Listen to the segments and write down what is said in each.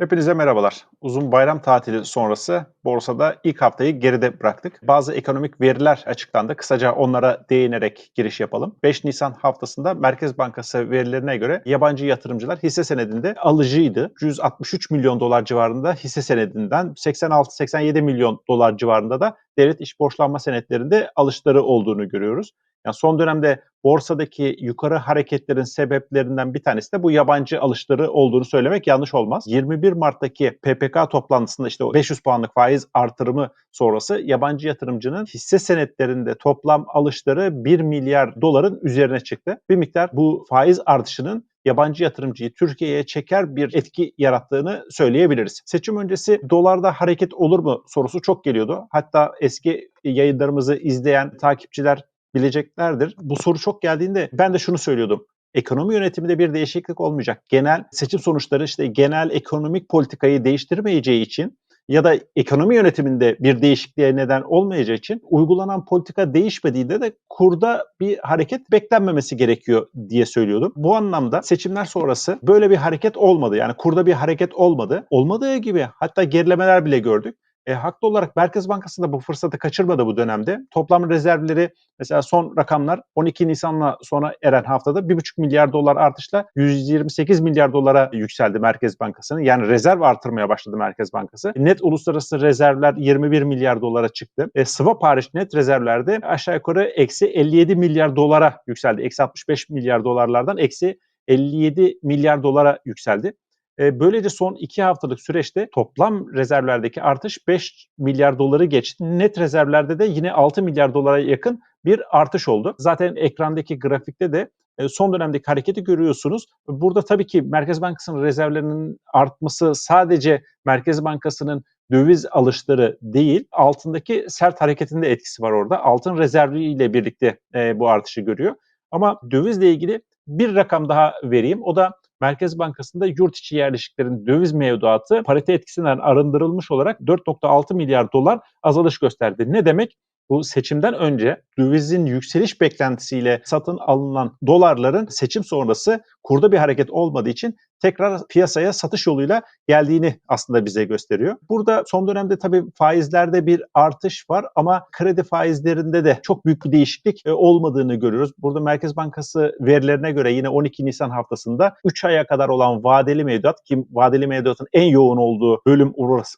Hepinize merhabalar. Uzun bayram tatili sonrası borsada ilk haftayı geride bıraktık. Bazı ekonomik veriler açıklandı. Kısaca onlara değinerek giriş yapalım. 5 Nisan haftasında Merkez Bankası verilerine göre yabancı yatırımcılar hisse senedinde alıcıydı. 163 milyon dolar civarında hisse senedinden 86-87 milyon dolar civarında da devlet iş borçlanma senetlerinde alışları olduğunu görüyoruz. Yani son dönemde borsadaki yukarı hareketlerin sebeplerinden bir tanesi de bu yabancı alışları olduğunu söylemek yanlış olmaz. 21 Mart'taki PPK toplantısında işte o 500 puanlık faiz artırımı sonrası yabancı yatırımcının hisse senetlerinde toplam alışları 1 milyar doların üzerine çıktı. Bir miktar bu faiz artışının yabancı yatırımcıyı Türkiye'ye çeker bir etki yarattığını söyleyebiliriz. Seçim öncesi dolarda hareket olur mu sorusu çok geliyordu. Hatta eski yayınlarımızı izleyen takipçiler bileceklerdir. Bu soru çok geldiğinde ben de şunu söylüyordum. Ekonomi yönetiminde bir değişiklik olmayacak. Genel seçim sonuçları işte genel ekonomik politikayı değiştirmeyeceği için ya da ekonomi yönetiminde bir değişikliğe neden olmayacağı için uygulanan politika değişmediğinde de kurda bir hareket beklenmemesi gerekiyor diye söylüyordum. Bu anlamda seçimler sonrası böyle bir hareket olmadı. Yani kurda bir hareket olmadı. Olmadığı gibi hatta gerilemeler bile gördük. E, haklı olarak Merkez Bankası da bu fırsatı kaçırmadı bu dönemde. Toplam rezervleri mesela son rakamlar 12 Nisan'la sonra eren haftada 1,5 milyar dolar artışla 128 milyar dolara yükseldi Merkez Bankası'nın. Yani rezerv artırmaya başladı Merkez Bankası. Net uluslararası rezervler 21 milyar dolara çıktı. E, swap hariç net rezervlerde aşağı yukarı eksi 57 milyar dolara yükseldi. Eksi 65 milyar dolarlardan eksi 57 milyar dolara yükseldi. Böylece son iki haftalık süreçte toplam rezervlerdeki artış 5 milyar doları geçti. Net rezervlerde de yine 6 milyar dolara yakın bir artış oldu. Zaten ekrandaki grafikte de son dönemdeki hareketi görüyorsunuz. Burada tabii ki Merkez Bankası'nın rezervlerinin artması sadece Merkez Bankası'nın döviz alışları değil, altındaki sert hareketinde etkisi var orada. Altın rezerviyle birlikte bu artışı görüyor. Ama dövizle ilgili bir rakam daha vereyim. O da Merkez Bankası'nda yurt içi yerleşiklerin döviz mevduatı parite etkisinden arındırılmış olarak 4.6 milyar dolar azalış gösterdi. Ne demek? Bu seçimden önce dövizin yükseliş beklentisiyle satın alınan dolarların seçim sonrası kurda bir hareket olmadığı için tekrar piyasaya satış yoluyla geldiğini aslında bize gösteriyor. Burada son dönemde tabii faizlerde bir artış var ama kredi faizlerinde de çok büyük bir değişiklik e, olmadığını görüyoruz. Burada Merkez Bankası verilerine göre yine 12 Nisan haftasında 3 aya kadar olan vadeli mevduat ki vadeli mevduatın en yoğun olduğu bölüm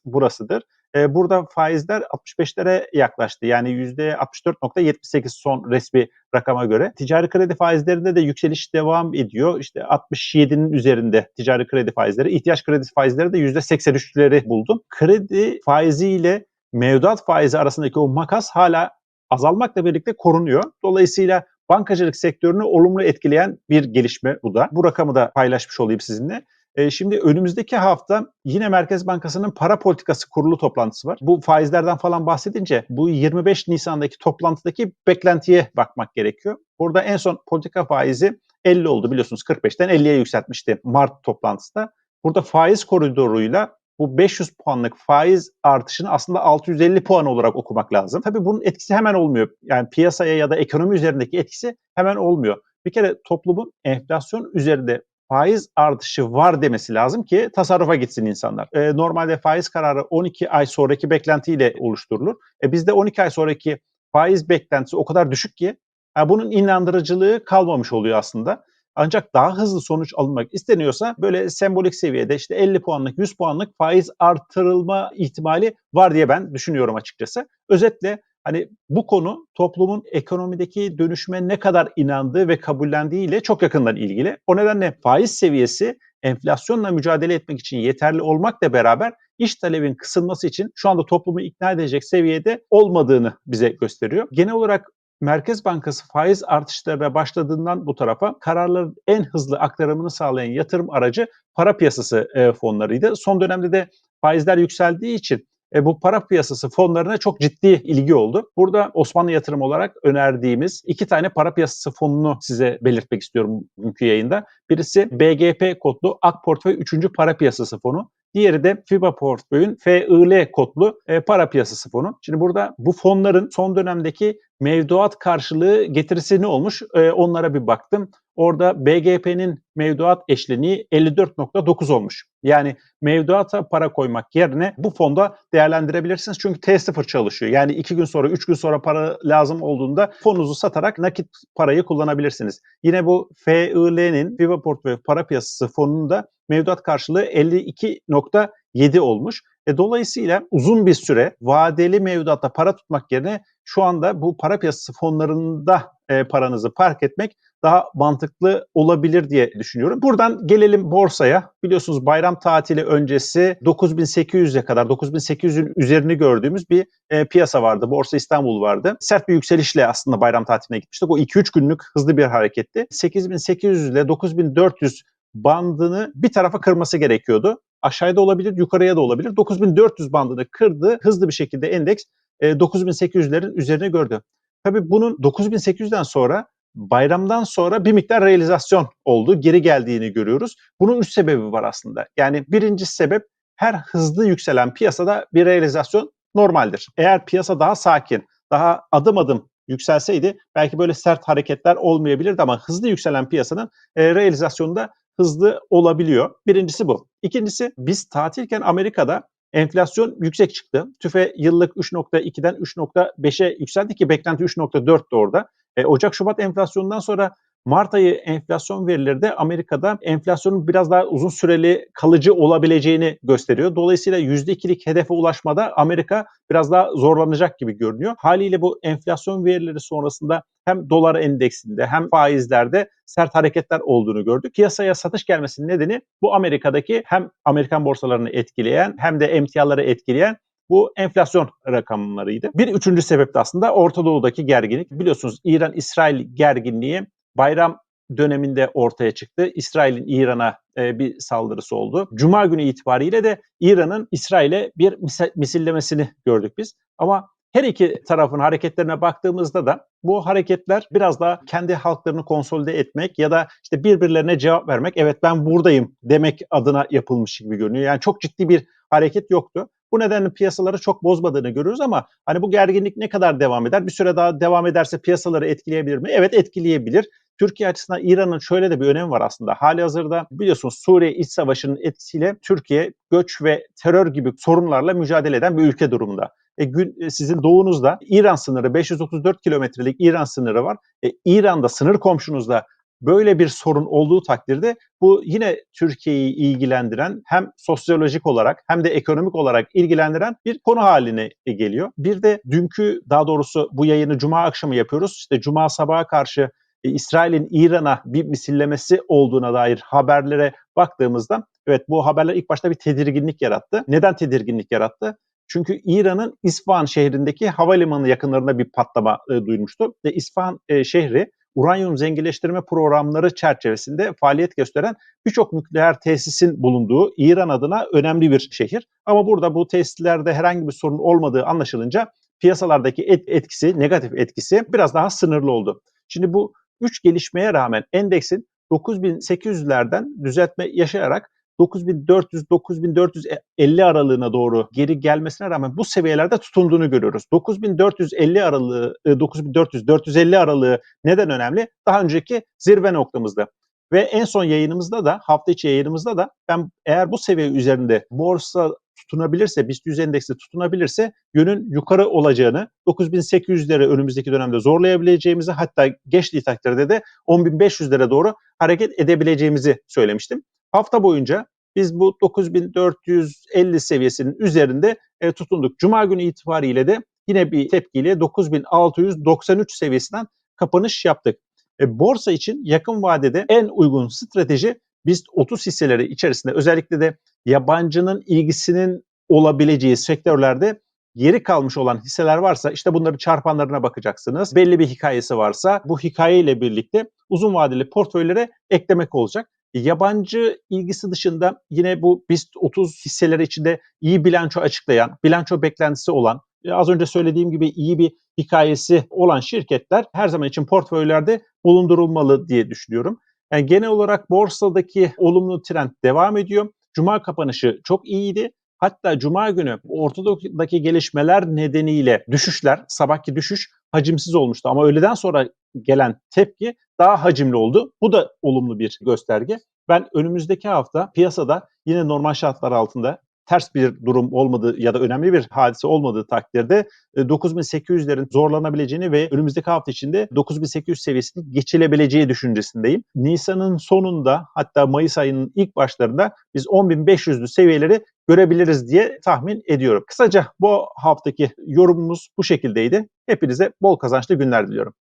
burasıdır. E, burada faizler 65'lere yaklaştı. Yani %64.78 son resmi rakama göre. Ticari kredi faizlerinde de yükseliş devam ediyor. İşte 67'nin üzerinde ticari kredi faizleri. ihtiyaç kredi faizleri de %83'leri buldu. Kredi faiziyle mevduat faizi arasındaki o makas hala azalmakla birlikte korunuyor. Dolayısıyla bankacılık sektörünü olumlu etkileyen bir gelişme bu da. Bu rakamı da paylaşmış olayım sizinle. E, şimdi önümüzdeki hafta yine Merkez Bankası'nın para politikası kurulu toplantısı var. Bu faizlerden falan bahsedince bu 25 Nisan'daki toplantıdaki beklentiye bakmak gerekiyor. Burada en son politika faizi 50 oldu biliyorsunuz 45'ten 50'ye yükseltmişti Mart toplantısında. Burada faiz koridoruyla bu 500 puanlık faiz artışını aslında 650 puan olarak okumak lazım. Tabii bunun etkisi hemen olmuyor. Yani piyasaya ya da ekonomi üzerindeki etkisi hemen olmuyor. Bir kere toplumun enflasyon üzerinde faiz artışı var demesi lazım ki tasarrufa gitsin insanlar. E, normalde faiz kararı 12 ay sonraki beklentiyle oluşturulur. E, bizde 12 ay sonraki faiz beklentisi o kadar düşük ki yani bunun inandırıcılığı kalmamış oluyor aslında. Ancak daha hızlı sonuç alınmak isteniyorsa böyle sembolik seviyede işte 50 puanlık 100 puanlık faiz artırılma ihtimali var diye ben düşünüyorum açıkçası. Özetle Hani bu konu toplumun ekonomideki dönüşme ne kadar inandığı ve kabullendiği ile çok yakından ilgili. O nedenle faiz seviyesi enflasyonla mücadele etmek için yeterli olmakla beraber iş talebin kısılması için şu anda toplumu ikna edecek seviyede olmadığını bize gösteriyor. Genel olarak Merkez Bankası faiz artışlarına başladığından bu tarafa kararların en hızlı aktarımını sağlayan yatırım aracı para piyasası e, fonlarıydı. Son dönemde de faizler yükseldiği için e, bu para piyasası fonlarına çok ciddi ilgi oldu. Burada Osmanlı Yatırım olarak önerdiğimiz iki tane para piyasası fonunu size belirtmek istiyorum bugünkü yayında. Birisi BGP kodlu Ak Portföy 3. Para Piyasası Fonu. Diğeri de FIBA portföyün FIL kodlu e, para piyasası fonu. Şimdi burada bu fonların son dönemdeki mevduat karşılığı getirisi ne olmuş? E, onlara bir baktım. Orada BGP'nin mevduat eşleniği 54.9 olmuş. Yani mevduata para koymak yerine bu fonda değerlendirebilirsiniz. Çünkü T0 çalışıyor. Yani 2 gün sonra 3 gün sonra para lazım olduğunda fonunuzu satarak nakit parayı kullanabilirsiniz. Yine bu FIL'nin FIBA Portföy Para Piyasası fonunun da mevduat karşılığı 52.7 olmuş. E, dolayısıyla uzun bir süre vadeli mevduatta para tutmak yerine şu anda bu para piyasası fonlarında e, paranızı park etmek daha mantıklı olabilir diye düşünüyorum. Buradan gelelim borsaya. Biliyorsunuz bayram tatili öncesi 9800'e kadar 9800'ün üzerini gördüğümüz bir e, piyasa vardı. Borsa İstanbul vardı. Sert bir yükselişle aslında bayram tatiline gitmiştik. O 2-3 günlük hızlı bir hareketti. 8800 ile 9400 bandını bir tarafa kırması gerekiyordu. Aşağıda olabilir, yukarıya da olabilir. 9400 bandını kırdı. Hızlı bir şekilde endeks 9800'lerin e, üzerine gördü. Tabii bunun 9800'den sonra bayramdan sonra bir miktar realizasyon oldu. Geri geldiğini görüyoruz. Bunun üç sebebi var aslında. Yani birinci sebep her hızlı yükselen piyasada bir realizasyon normaldir. Eğer piyasa daha sakin, daha adım adım yükselseydi belki böyle sert hareketler olmayabilirdi ama hızlı yükselen piyasanın e, realizasyonunda hızlı olabiliyor. Birincisi bu. İkincisi biz tatilken Amerika'da enflasyon yüksek çıktı. TÜFE yıllık 3.2'den 3.5'e yükseldi ki beklenti 3.4'tü orada. E, Ocak-Şubat enflasyonundan sonra Mart ayı enflasyon verileri de Amerika'da enflasyonun biraz daha uzun süreli kalıcı olabileceğini gösteriyor. Dolayısıyla %2'lik hedefe ulaşmada Amerika biraz daha zorlanacak gibi görünüyor. Haliyle bu enflasyon verileri sonrasında hem dolar endeksinde hem faizlerde sert hareketler olduğunu gördük. Piyasaya satış gelmesinin nedeni bu Amerika'daki hem Amerikan borsalarını etkileyen hem de emtiaları etkileyen bu enflasyon rakamlarıydı. Bir üçüncü sebep de aslında Orta Doğu'daki gerginlik. Biliyorsunuz İran-İsrail gerginliği bayram döneminde ortaya çıktı. İsrail'in İran'a e, bir saldırısı oldu. Cuma günü itibariyle de İran'ın İsrail'e bir misillemesini gördük biz. Ama her iki tarafın hareketlerine baktığımızda da bu hareketler biraz daha kendi halklarını konsolide etmek ya da işte birbirlerine cevap vermek, evet ben buradayım demek adına yapılmış gibi görünüyor. Yani çok ciddi bir hareket yoktu. Bu nedenle piyasaları çok bozmadığını görüyoruz ama hani bu gerginlik ne kadar devam eder? Bir süre daha devam ederse piyasaları etkileyebilir mi? Evet etkileyebilir. Türkiye açısından İran'ın şöyle de bir önemi var aslında. Hali hazırda biliyorsunuz Suriye iç savaşının etkisiyle Türkiye göç ve terör gibi sorunlarla mücadele eden bir ülke durumunda. E, gün, e, sizin doğunuzda İran sınırı 534 kilometrelik İran sınırı var. E, İran'da sınır komşunuzda böyle bir sorun olduğu takdirde bu yine Türkiye'yi ilgilendiren hem sosyolojik olarak hem de ekonomik olarak ilgilendiren bir konu haline geliyor. Bir de dünkü daha doğrusu bu yayını cuma akşamı yapıyoruz. İşte cuma sabaha karşı e, İsrail'in İran'a bir misillemesi olduğuna dair haberlere baktığımızda evet bu haberler ilk başta bir tedirginlik yarattı. Neden tedirginlik yarattı? Çünkü İran'ın İsfahan şehrindeki havalimanı yakınlarında bir patlama e, duymuştu. Ve İsfahan e, şehri uranyum zenginleştirme programları çerçevesinde faaliyet gösteren birçok nükleer tesisin bulunduğu İran adına önemli bir şehir. Ama burada bu tesislerde herhangi bir sorun olmadığı anlaşılınca piyasalardaki et, etkisi, negatif etkisi biraz daha sınırlı oldu. Şimdi bu üç gelişmeye rağmen endeksin 9800'lerden düzeltme yaşayarak 9400-9450 aralığına doğru geri gelmesine rağmen bu seviyelerde tutunduğunu görüyoruz. 9450 aralığı, 9400-450 e, aralığı neden önemli? Daha önceki zirve noktamızda. Ve en son yayınımızda da, hafta içi yayınımızda da ben eğer bu seviye üzerinde borsa tutunabilirse, BIST 100 endeksi tutunabilirse yönün yukarı olacağını, 9800'leri önümüzdeki dönemde zorlayabileceğimizi hatta geçtiği takdirde de 10.500'lere doğru hareket edebileceğimizi söylemiştim. Hafta boyunca biz bu 9450 seviyesinin üzerinde e, tutunduk. Cuma günü itibariyle de yine bir tepkiyle 9693 seviyesinden kapanış yaptık. E, borsa için yakın vadede en uygun strateji biz 30 hisseleri içerisinde özellikle de yabancının ilgisinin olabileceği sektörlerde geri kalmış olan hisseler varsa işte bunların çarpanlarına bakacaksınız. Belli bir hikayesi varsa bu hikayeyle birlikte uzun vadeli portföylere eklemek olacak. Yabancı ilgisi dışında yine bu BIST 30 hisseleri içinde iyi bilanço açıklayan, bilanço beklentisi olan, e, az önce söylediğim gibi iyi bir hikayesi olan şirketler her zaman için portföylerde bulundurulmalı diye düşünüyorum. Yani genel olarak borsadaki olumlu trend devam ediyor. Cuma kapanışı çok iyiydi. Hatta cuma günü ortadaki gelişmeler nedeniyle düşüşler, sabahki düşüş hacimsiz olmuştu ama öğleden sonra gelen tepki daha hacimli oldu. Bu da olumlu bir gösterge. Ben önümüzdeki hafta piyasada yine normal şartlar altında ters bir durum olmadığı ya da önemli bir hadise olmadığı takdirde e, 9800'lerin zorlanabileceğini ve önümüzdeki hafta içinde 9800 seviyesini geçilebileceği düşüncesindeyim. Nisan'ın sonunda hatta Mayıs ayının ilk başlarında biz 10.500'lü seviyeleri görebiliriz diye tahmin ediyorum. Kısaca bu haftaki yorumumuz bu şekildeydi. Hepinize bol kazançlı günler diliyorum.